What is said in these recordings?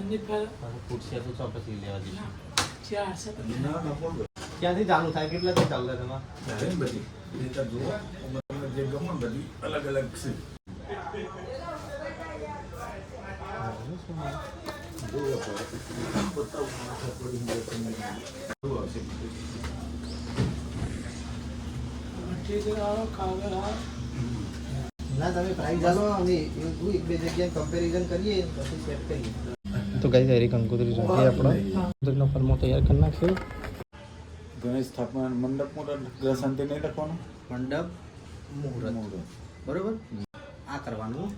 બધાની પર પૂછશે તો ચો પછી લેવા જઈશું ચારસો ના ના બોલો ક્યાંથી ચાલુ થાય કેટલાથી ચાલુ થાય તમારે ત્યારે જ બધી રીતે જુઓ આમાં તમને જે ગમે ને બધી અલગ અલગ છે જુઓ તો. બતાવું માથા પડી જાય તમને. જુઓ છે બધું. મટીરિયલ આવો કાગળ આવો ના તમે પ્રાઇસ ચાલો અમે એવું એક બે જગ્યાએ કમ્પેરિઝન કરીએ પછી સેટ કરીએ તો ગાઈસ એરી કંકોત્રી આપણે આપણો. કંકોત્રીનો ફરમો તૈયાર કરી નાખ્યો ગણેશ સ્થાપના મંડપ મુહૂર્ત ગ્રહ શાંતિ નહીં રાખવાનું મંડપ મુહૂર્ત. બરોબર? આ કરવાનું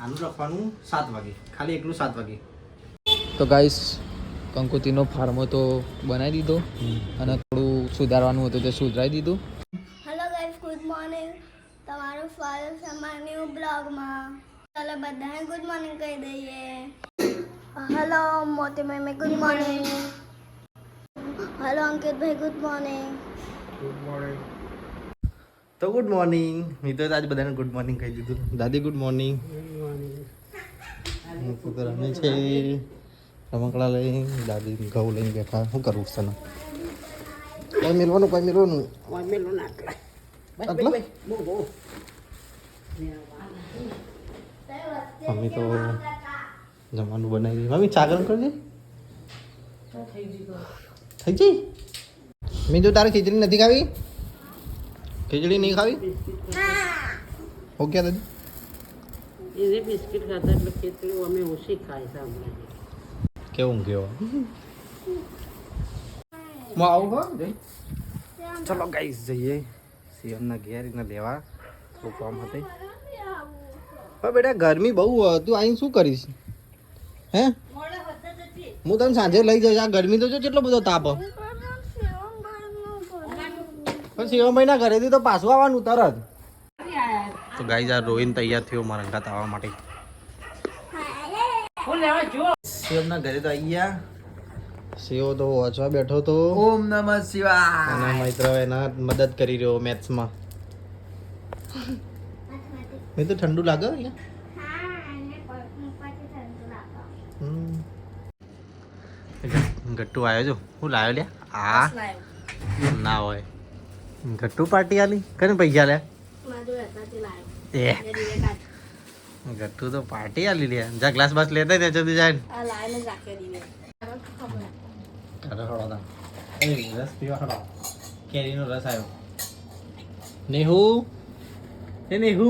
આનું લખવાનું સાત વાગે. ખાલી એકલું સાત વાગે. તો ગાઈસ કંકોત્રીનો ફાર્મો તો બનાવી દીધો અને થોડું સુધારવાનું હતું તે સુધરાવી દીધું. હેલો ગાઈસ ગુડ મોર્નિંગ તમારું સ્વાગત છે અમારા ન્યૂ બ્લોગમાં ચાલો બધાને ગુડ મોર્નિંગ કહી દઈએ. હેલો મોતી મેમે ગુડ મોર્નિંગ હેલો અંકિતભાઈ ગુડ મોર્નિંગ તો ગુડ મોર્નિંગ મિત્રો આજ બધાને ગુડ મોર્નિંગ કહી દીધું દાદી ગુડ મોર્નિંગ રમે છે રમકડા લઈ દાદી ઘઉં લઈને બેઠા શું કરવું છે કોઈ મેળવાનું કોઈ મેળવાનું આટલા? મમ્મી તો જમવાનું બનાવી દઈએ મમ્મી ચા ગરમ કરજે થઈ ગઈ? મેં જો તારે ખીચડી નથી ખાવી? ખીચડી નહીં ખાવી? ઓકે દાદી એને બિસ્કિટ ખાતા એટલે ખીચડી અમે ઓછી ખાય છે કેવું કેવો? હું આવું હો જઈ. ચલો ગાઈસ જઈએ. સીએમના ઘેર એને લેવા. થોડું કામ હતું. પણ બેટા ગરમી બહુ હોય. તું આઈને શું કરીશ? હે? હું તને સાંજે લઈ જઈશ. આ ગરમી તો જો કેટલો બધો તાપ હ. પણ શિવમભાઈ ના ઘરેથી તો પાછું આવવાનું તરત. તો ગાઈ આ રોહિન તૈયાર થયો મારા ઘાત આવવા માટે. શિવમના ઘરે તો આવી ગયા. શિવ તો વાંચવા બેઠો તો. ઓમ નમઃ શિવાય. અને મિત્ર એના મદદ કરી રહ્યો મેથ્સમાં મેં તો ઠંડુ લાગે અહીંયા. ગટ્ટુ આવ્યો છો હું લાવ્યો લે આ ના હોય. ગટ્ટુ પાર્ટી આલી? કને પૈસા લે એ. ગટ્ટુ તો પાર્ટી આલી લે જા ગ્લાસ બાસ લેતા ને જલ્દી જાય રસ પીવા હળો. કેરીનો રસ આવ્યો નેહુ? એ નેહુ?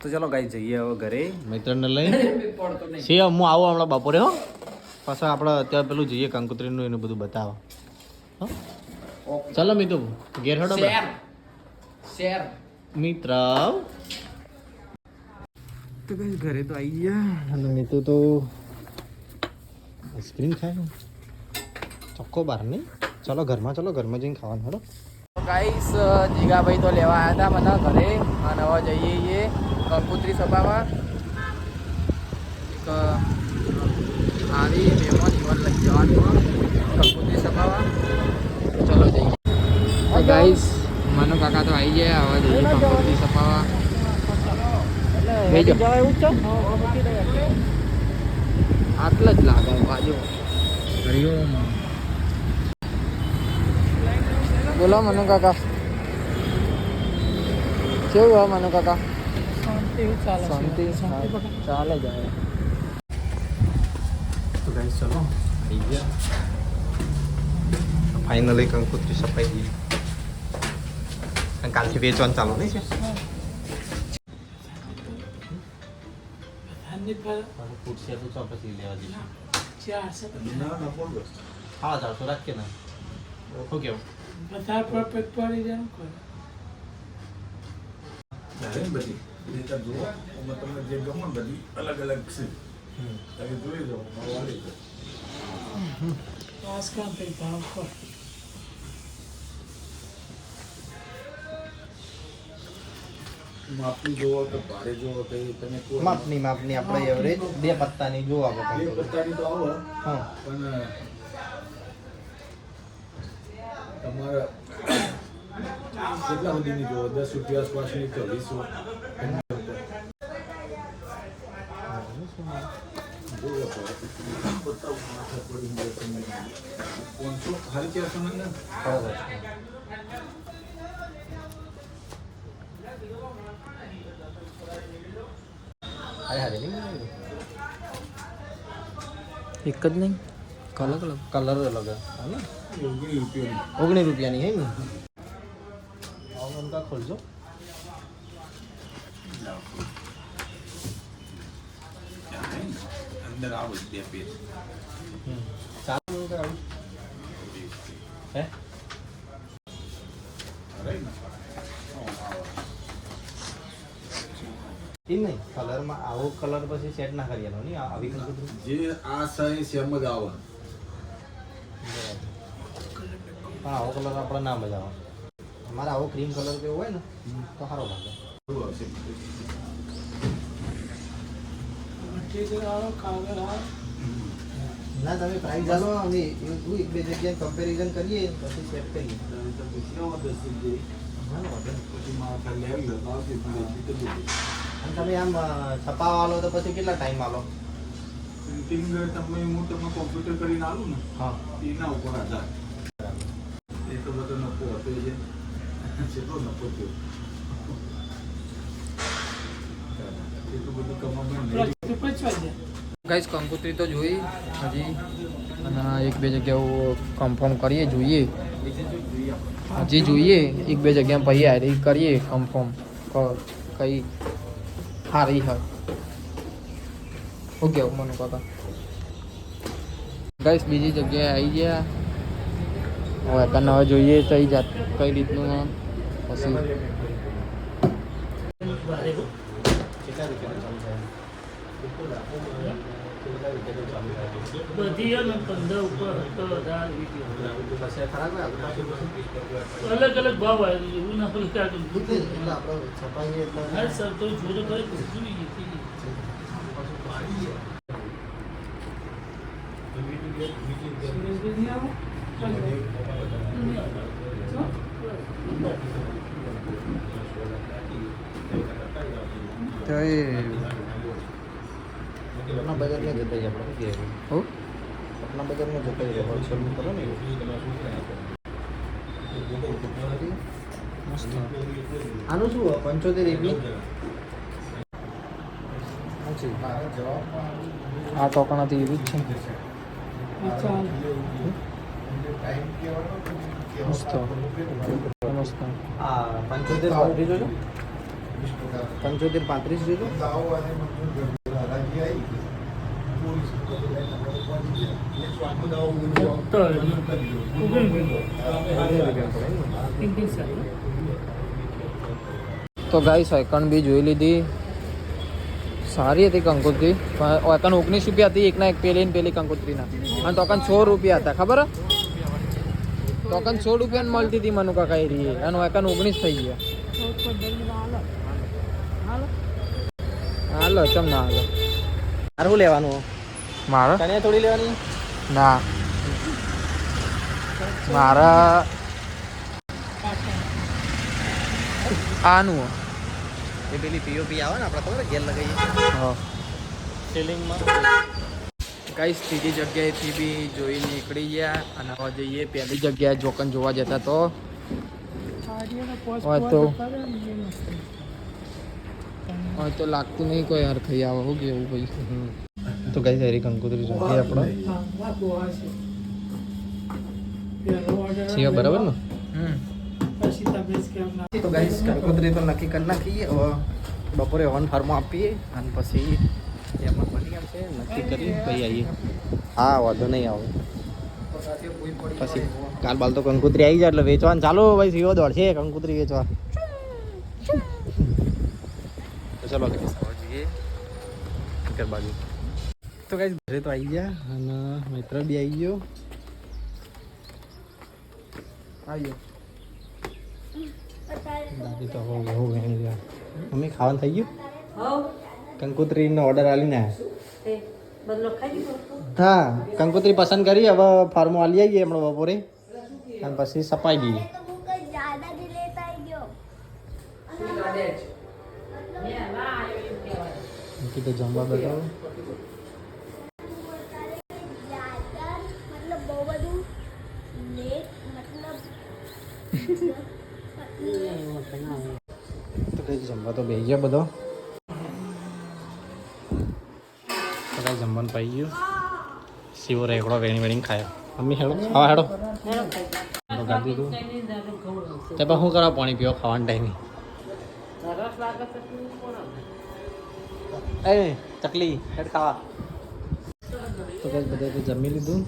તો ચલો ગાઈ જઈએ હવે ઘરે. મિત્રને લઈ. સી હું આવું હમણાં બપોરે હો. પાછા આપણે અત્યારે પેલું જઈએ કંકોત્રીનું એનું બધું બતાવો. હો? ચાલો મિતુ ઘેર હડો શેર. મિત્ર. તો કઈ ઘરે તો આવી ગયા. અને મિતુ તો આઈસ્ક્રીમ ખાય ચોખ્ખો બહાર નહીં. ચલો ઘરમાં ચલો ઘરમાં જઈને ખાવાનું હડો ગાઈસ જીગાભાઈ તો લેવા આવ્યા હતા મને ઘરે. અને હવે જઈએ કંકુત્રી સભામાં. એક આવી મહેમાન જીવન લઈ જવાનું. કંકુત્રી સભામાં ચલો જઈએ. ગાઈસ મનુ કાકા તો આવી ગયા હવે જઈએ સભામાં બેજો આટલા જ લાગે બાજુ. બોલો મનુ કાકા. કેવું હોય મનુ કાકા? શાંતિ ચાલે શાંતિ શાંતિ પકડ. ચાલે જાય તો ગાઈસ ચલો આવી ગયા ફાઇનલી કંકોત્રી સફાઈ ગઈ અને કાલથી વેચવાનું ચાલુ નહીં છે બધાની પર પૂછશે તો ચો પછી લેવા જઈશું ચારસો ના ના બોલો હા ચાલશો રાખીએ ને શું કેવું બધા પર પેટ પડી જાય કરે ત્યારે જ બધી રીતે જુઓ આમાં તમને જે ગમે ને બધી અલગ અલગ છે તમે જોઈ જાઓ મારવાડી છે પાસ કામ થઈ ભાવ પર માપની જોવો કે ભારે જોવો કે તમે માપની માપની આપણે એવરેજ બે પત્તાની જોવા બે પત્તાની તો આવો. હા. પણ તમારા કેટલા સુધીની જોવો? દસ રૂપિયા આસપાસની કે વીસ પાંચસો હારી ચારસો ને અરે હારે નહીં એક જ નહીં કલર અલગ કલર અલગ ઓગણીસ રૂપિયાની હે ને ખોલજો અંદર આવો બે પેજ ચાલુ મનકા હે? અરે નહીં કલરમાં આવો કલર પછી સેટ ના કરીએનો નહીં? આ- આવી જે આ સાઈઝ એમ જ આવે. પણ આવો કલર આપણે ના મજા આવે. અમારે આવો ક્રીમ કલર કેવો હોય ને તો સારો લાગે. આવશે મટીરિયલ આવો કાગળ આવો ના તમે પ્રાઇસ જાણો અમે એવું એક બે જગ્યાએ કમ્પેરિઝન કરીએ પછી સેટ કરીએ. હા, વાંધો પછી મારા લેવી લો તો આવશે અને તમે આમ છપાવા તો પછી કેટલા ટાઈમ આલો? તમે હું. તમને કોમ્પ્યુટર કરીને આલું ને હા એના ઉપર આધાર એ તો બધો નફો હતો છે કેટલો નફો થયો એટલું બધું કમાવાનું નહીં. પ્લસ પચવા દે ગાઈસ, કંકોત્રી તો જોઈ, હજી. અને એક બે જગ્યાઓ કન્ફર્મ કરીએ, જોઈએ. હજી જોઈએ, એક બે જગ્યા પછી હારી કરીએ કન્ફર્મ કઈ સારી હોય શું કેવું મને કાકા ગાઈસ, બીજી જગ્યાએ આવી ગયા. હવે તને હવે જોઈએ કઈ જાત, કઈ રીતનું પછી. બધી અને પંદર ઉપર હતો હજાર અલગ અલગ ભાવ આવ્યો એવું ના હોય કે હા સર તો જોડે કરે આવો. તો એ બજારમાં જાય આપણે કહેવાય હો? પટના બજારમાં જતા જ હોલસેલનું કરો ને. આનું શું? પંચોતેર એકની આ ટોકણાથી એવી જ છે. મસ્ત. મસ્ત. આ પંચોતેર પાંત્રીસ જોજો. પંચોતેર પાંત્રીસ જોજો. તો ગાઈ સાયકન બી જોઈ લીધી. સારી હતી કંકોત્રી. પણ એકન ઓગણીસ રૂપિયા હતી, એકના એક પેલી ને પેલી કંકોત્રીના. અને તોકન સો રૂપિયા હતા, ખબર? તોકન સો રૂપિયા મળતી હતી મનુ કાકા એ રીએ. અને એકન ઓગણીસ થઈ ગયા. હાલો, ચમ ના હાલો. મારે લેવાનું? મારે? તને થોડી લેવાની? ના. મારા આનું. એ પેલી પીઓપી આવે ને આપણે ખબર ગેર લગાવીએ. હા. સીલિંગમાં. કઈ ત્રીજી જગ્યાએથી બી જોઈ નીકળી ગયા અને હવે જઈએ પહેલી જગ્યાએ જોકન જોવા જતા તો. જતા રહે ને એ મસ્ત. હવે તો લાગતું નહીં કોઈ હાર ખાઈ આવે હું કેવું ભાઈ તો ગઈ સારી કંકોત્રી જોઈએ આપણે હા, સિવા બરાબર ને? તો ગાઈસ કંકોત્રી તો નક્કી કરી નાખીએ. બપોરે હોન ફાર્મો આપીએ અને પછી એમાં બની ગયા નક્કી કરી પછી આવીએ. હા વાંધો નહીં આવે. પછી કાલ બાલ તો કંકોત્રી આવી જાય એટલે વેચવાનું. ચાલો ભાઈ સીઓ દોડશે કંકોત્રી વેચવા. ચલો ઘર બાજુ. તો ગાઈસ ઘરે તો આવી ગયા અને મિત્ર બી આવી ગયો. આવ્યો દાદી તો હવે બહુ ઘણી ગયા મમ્મી ખાવાનું થઈ ગયું? કંકોત્રીનો ઓર્ડર આલીને હા કંકોત્રી પસંદ કરી હવે ફાર્મો આલી આવીએ હમણાં બપોરે. અને પછી સપાઈ દઈએ ટિકિટે જમવા બેઠા જમવા તો બે ગયા બધો કઈ જમવાનું પાઈ ગયું શિવ રેકડો વેણી વેણી ખાયો મમ્મી હેડો ખાવા હેડો ગાંધી તું તે પણ શું કરવા પાણી પીવો ખાવાના ટાઈમે એ ચકલી હેડ ખાવા તો કઈ બધે જમી લીધું?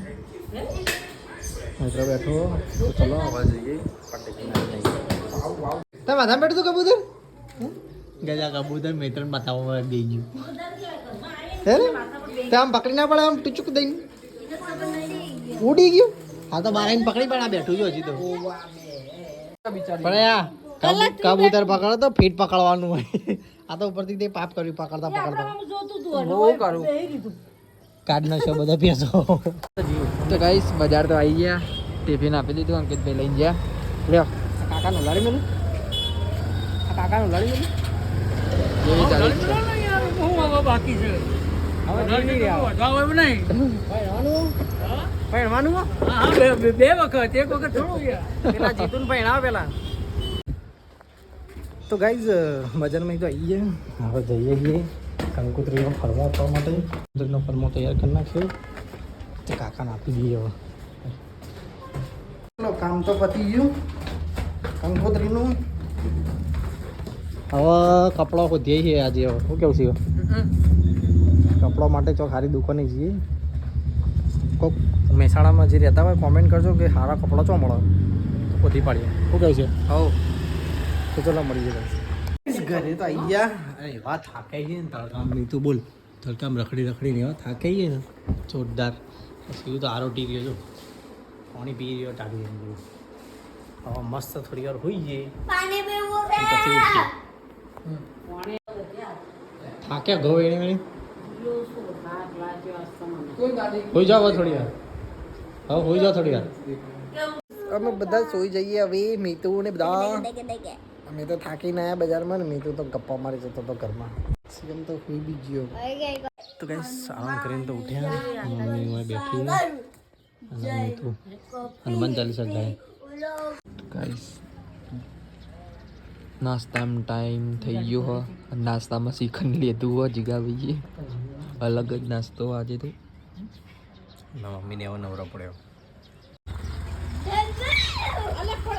મિત્રો બેઠો. તો ચલો હવે જઈએ તમે માથા બેઠું કબૂતર? ગજા કબૂતર મેત્રણ બતાવવા દઈ ગયું. હે ને તે આમ પકડી ના પડે આમ ટૂચુક દઈને? ઉડી ગયું? હા તો બાર પકડી પણ આ બેઠું છું હજી તો. પણ આ કબૂ- કબૂતર પકડો તો ફીટ પકડવાનું હોય. આ તો ઉપરથી તે પાપ કર્યું પકડતા પકડતા. બહુ કરું. કાઢ નાખ્યો બધા પીસો તો ગાઈસ બજાર તો આવી ગયા. ટિફિન આપી દીધું અંકિતભાઈ લઈને ગયા. લ્યો આ કાકાનું લાડી મેલું. આ કાકાનું લાડી મેલું. એવી ચાલે છે. હું બાકી છે. બે- વખત એક વખત થોડું યાર. પેલા જીતુન પૈણાવ પેલા તો ગાઈઝ બજારમાં તો આવી ગયા. હવે જઈએ છીએ કંકોત્રીનો ફરવા આપવા માટે. કંકોત્રીનો ફરમો તૈયાર કરી નાખ્યો. તે કાકાને આપી દઈએ હવે. ચલો કામ તો પતી ગયું. કંકોત્રીનું. હવે કપડાં શોધીએ છીએ આજે હવે. શું કેવું છે કપડાં માટે ચોક સારી દુકાને જઈએ કોક મહેસાણામાં જે રહેતા હોય કોમેન્ટ કરજો કે સારા કપડાં ચો મળે. શોધી પાડીએ. શું કેવું છે? હવ. તો ચલો મળીએ જાય ઘરે તો આવી ગયા. અરે એવા થાકાઈ ગઈ ને તળકામ નહીં તું બોલ તડકામ રખડી રખડી ને એવા થાકાઈ ગઈ ને. જોરદાર. પછી તો આરોટી ગયો જો. પાણી પી રહ્યો ટાળી રહ્યો હવે મસ્ત થોડી વાર હોઈ જઈએ પછી ઉઠીએ થાક્યા ઘઉં એની ગાડી હોઈ જાઓ થોડી વાર. હવે હોઈ જાઓ થોડી વાર. અમે બધા સોઈ જઈએ હવે મીતુ ને બધા અમે તો થાકીને આવ્યા બજારમાં ને મેં તો ગપ્પા મારી જતો હતો ઘરમાં. સીએમ તો સુઈ બી ગયો. તો કઈ આરામ કરીને તો ઉઠ્યા મમ્મી હોય બેઠી અને મીતુ હનુમાન ચાલીસા ગાય ગાઈસ નાસ્તાનો ટાઈમ થઈ ગયો હો. નાસ્તામાં શ્રીખંડ લીધું હો જીગા ભાઈએ અલગ જ નાસ્તો આજે તો. મમ્મીને એવો નવરો પડ્યો.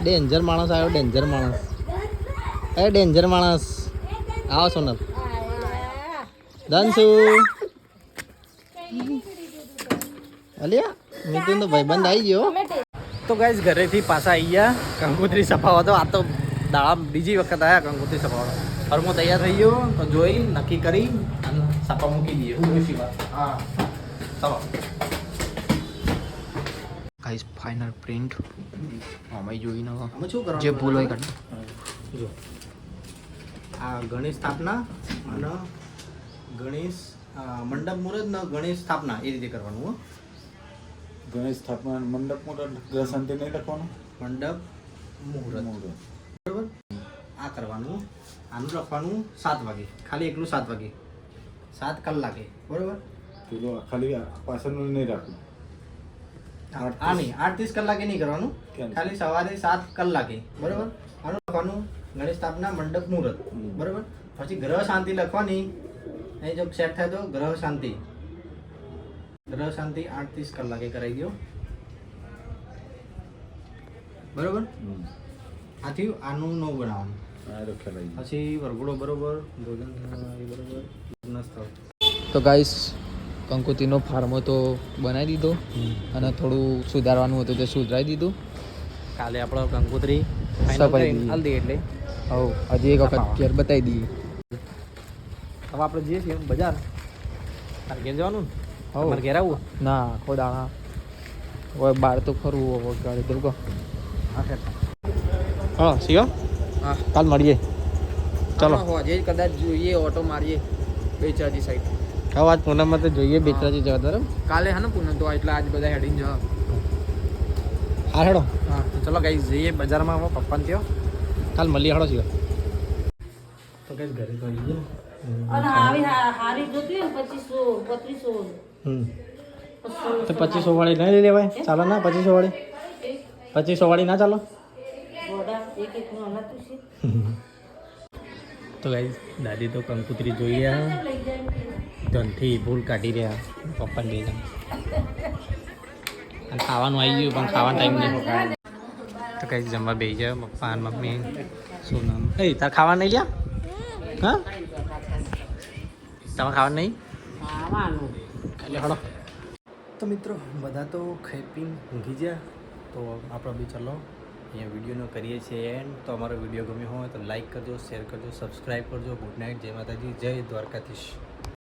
ડેન્જર માણસ આવ્યો, ડેન્જર માણસ. એ ડેન્જર માણસ. આવો સોનલ. ધનસુ. અલિયા મિથુન તો ભાઈબંધ આવી ગયો. તો ગાઈસ ઘરેથી પાછા આવી ગયા. કંકોત્રી સફાવા તો આ તો દાળા બીજી વખત આવ્યા કંકોત્રી સફાવા ફરમો તૈયાર થઈ ગયો તો જોઈ નક્કી કરી અને સફા મૂકી દઈએ હું વાત હા. ચલો ગાઈઝ ફાઇનલ પ્રિન્ટ અમે જોઈને જે ભૂલ હોય કાઢ જો. આ ગણેશ સ્થાપના અને ગણેશ મંડપ મુહૂર્ત ને ગણેશ સ્થાપના એ રીતે કરવાનું હો. ગણેશ સ્થાપના મંડપ મુહૂર્ત ગ્રહશાંતિ નહીં લખવાનું? મંડપ મુહૂર્ત. મુહૂર્ત. બરોબર? આ કરવાનું આનું લખવાનું સાત વાગે. ખાલી એકલું સાત વાગે. સાત કલાકે. બરોબર? પેલું ખાલી પાછળનું નહીં રાખવું. આ નહીં. આઠ ત્રીસ કલાકે નહીં કરવાનું? ખાલી સવારે સાત કલાકે. બરોબર? આનું લખવાનું ગણેશ સ્થાપના મંડપ મુહૂર્ત. બરોબર? પછી ગ્રહ શાંતિ લખવાની. એ જો સેટ થાય તો ગ્રહ શાંતિ. ગ્રહ શાંતિ આઠ ત્રીસ કલાકે કરાવી દો બરોબર? આથી આનું નવું બનાવવાનું. પછી વરઘોડો બરોબર ભોજન બરોબર તો ગાઈસ કંકુતીનો ફાર્મો તો બનાવી દીધો. અને થોડું સુધારવાનું હતું તે સુધરાવી દીધું. કાલે આપણો કંકોત્રી. હાલ દઈએ એટલે. હવ હજી એક વખત ઘેર બતાવી દઈએ. હવે આપણે જઈએ છીએ બજાર. તારે ઘેર જવાનું? ને હવ. મારે ઘેર આવવું? ના આખો હા હવે બહાર તો ફરવું હવે ગાડી તો કહો. હા સીઓ હા કાલ મળીએ. ચલો. હજે કદાચ જોઈએ ઓટો મારીએ બેચાજી સાઈડ હવે આજ પૂનમમાં તો જોઈએ બેચરાજી જવા બરાબર? કાલે હે ને પૂનમ તો એટલે આજ બધા હેડીને જવા. હા હેડો. હા ચલો ગાઈ જઈએ બજારમાં પપ્પાને ત્યો કાલ મળી હાડો સીઓ તો કઈ ઘરે તો આવી ગયા અને આવી હારી જોતી હોય ને પચીસો હમ. તો પચીસો વાળી નહીં લઈ લેવાય ચાલો ના પચીસો વાળી. પચીસો વાળી ના ચાલો. ઘોડા એક એક નું હલાતું છે. તો ગાઈ દાદી તો કંકુતરી જોઈ રહ્યા ધનથી ભૂલ કાઢી રહ્યા. પપ્પાને લઈ જાય અને ખાવાનું આવી ગયું પણ ખાવાનો ટાઈમ નહીં તો કઈ જમવા બે જાય પપ્પા અને મમ્મી. શું નામ એ, તાર ખાવા નહીં લ્યા? હા? તમે ખાવા નહીં? એટલે હળો. તો મિત્રો, બધા તો ખાઈ પીને ઊંઘી ગયા. તો આપણે બી ચલો અહીંયા વિડીયોનો કરીએ છીએ એન્ડ તો અમારો વીડિયો ગમ્યો હોય તો લાઈક કરજો, શેર કરજો, સબસ્ક્રાઈબ કરજો. ગુડ નાઇટ, જય માતાજી, જય દ્વારકાધીશ.